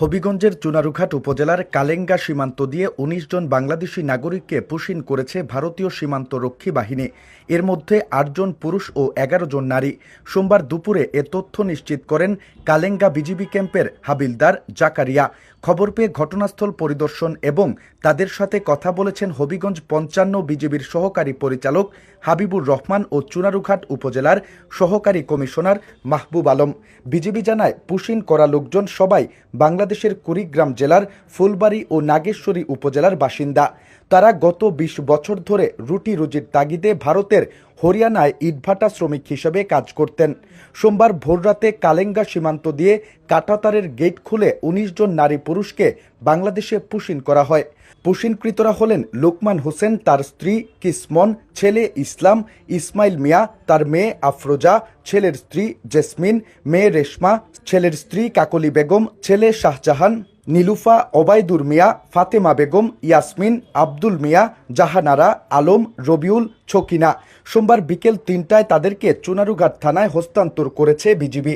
হবিগঞ্জের চুনারুঘাট উপজেলার কালেঙ্গা সীমান্ত দিয়ে ১৯ জন বাংলাদেশি নাগরিককে পুশিন করেছে ভারতীয় সীমান্ত রক্ষী বাহিনী। এর মধ্যে আটজন পুরুষ ও এগারো জন নারী। সোমবার দুপুরে এ তথ্য নিশ্চিত করেন কালেঙ্গা বিজিবি ক্যাম্পের হাবিলদার জাকারিয়া। খবর পেয়ে ঘটনাস্থল পরিদর্শন এবং তাদের সাথে কথা বলেছেন হবিগঞ্জ পঞ্চান্ন বিজিবির সহকারী পরিচালক হাবিবুর রহমান ও চুনারুঘাট উপজেলার সহকারী কমিশনার মাহবুব আলম। বিজিবি জানায় পুশিন করা লোকজন সবাই বাংলাদেশের কুড়িগ্রাম জেলার ফুলবাড়ি ও নাগেশ্বরী উপজেলার বাসিন্দা। তারা গত ২০ বছর ধরে রুটি রুজির তাগিদে ভারতের হরিয়ানায় ইটভাটা শ্রমিক হিসেবে কাজ করতেন। সোমবার ভোররাতে কালেঙ্গা সীমান্ত দিয়ে কাটাতারের গেট খুলে ১৯ জন নারী পুরুষকে বাংলাদেশে পুশিন করা হয়। পুশিনকৃতরা হলেন লোকমান হোসেন, তার স্ত্রী কিসমন, ছেলে ইসলাম, ইসমাইল মিয়া, তার মেয়ে আফরোজা, ছেলের স্ত্রী জেসমিন, মেয়ে রেশমা, ছেলের স্ত্রী কাকলি বেগম, ছেলে শাহজাহান। নীলুফা, ওবায়দুর মিয়া, ফাতেমা বেগম, ইয়াসমিন, আব্দুল মিয়া, জাহানারা, আলম, রবিউল, ছকিনা। সোমবার বিকেল তিনটায় তাদেরকে চুনারুঘাট থানায় হস্তান্তর করেছে বিজিবি।